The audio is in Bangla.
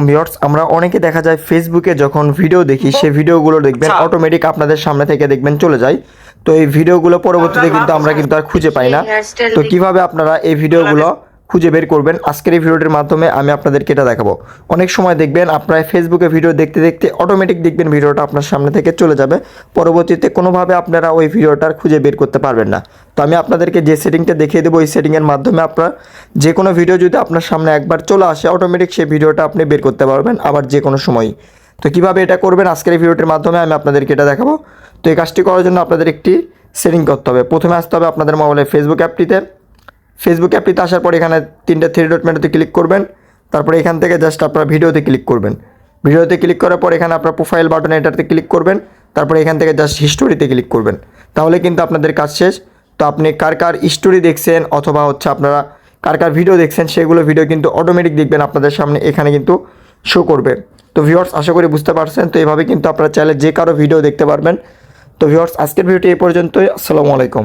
আলাইকুম ভিউয়ার্স আমরা অনেকে দেখা যায় ফেসবুকে যখন ভিডিও দেখি সে ভিডিওগুলো দেখবেন অটোমেটিক আপনাদের সামনে থেকে দেখবেন চলে যায়। তো এই ভিডিওগুলো পরবর্তীতে কিন্তু আমরা কিন্তু আর খুঁজে পাই না। তো কীভাবে আপনারা এই ভিডিওগুলো খুঁজে বের করবেন। আজকের এই ভিডিওটির মাধ্যমে আমি আপনাদেরকে এটা দেখাবো। অনেক সময় দেখবেন আপনারা ফেসবুকে ভিডিও দেখতে দেখতে অটোমেটিক দেখবেন ভিডিওটা আপনার সামনে থেকে চলে যাবে। পরবর্তীতে কোনোভাবে আপনারা ওই ভিডিওটার খুঁজে বের করতে পারবেন না। তো আমি আপনাদেরকে যে সেটিংটা দেখিয়ে দেবো, ওই সেটিংয়ের মাধ্যমে আপনার যে কোনো ভিডিও যদি আপনার সামনে একবার চলে আসে অটোমেটিক সেই ভিডিওটা আপনি বের করতে পারবেন আবার যে কোনো সময়ই তো কীভাবে এটা করবেন আজকের এই ভিডিওটির মাধ্যমে আমি আপনাদেরকে এটা দেখাবো। তো এই কাজটি করার জন্য আপনাদের একটি সেটিং করতে হবে। প্রথমে আসতে হবে আপনাদের মোবাইলের ফেসবুক অ্যাপটিতে ফেসবুক অ্যাপটিতে আসার পর এখানে তিনটে থ্রি ডট মেনুতে ক্লিক করবেন। তারপরে এখান থেকে জাস্ট আপনার ভিডিওতে ক্লিক করবেন। ভিডিওতে ক্লিক করার পর এখানে আপনার প্রোফাইল বাটন এটাতে ক্লিক করবেন। তারপরে এখান থেকে জাস্ট হিস্টোরিতে ক্লিক করবেন। তাহলে কিন্তু আপনাদের কাজ শেষ। তো আপনি কার কার স্টোরি দেখছেন অথবা হচ্ছে আপনারা কার কার ভিডিও দেখছেন, সেগুলো ভিডিও কিন্তু অটোমেটিক দেখবেন আপনাদের সামনে এখানে কিন্তু শো করবে। তো ভিউয়ার্স আশা করি বুঝতে পারছেন। তো এভাবে কিন্তু আপনারা চাইলে যে কারও ভিডিও দেখতে পারবেন। তো ভিউয়ার্স আজকের ভিডিওটি এই পর্যন্তই। আসসালামু আলাইকুম।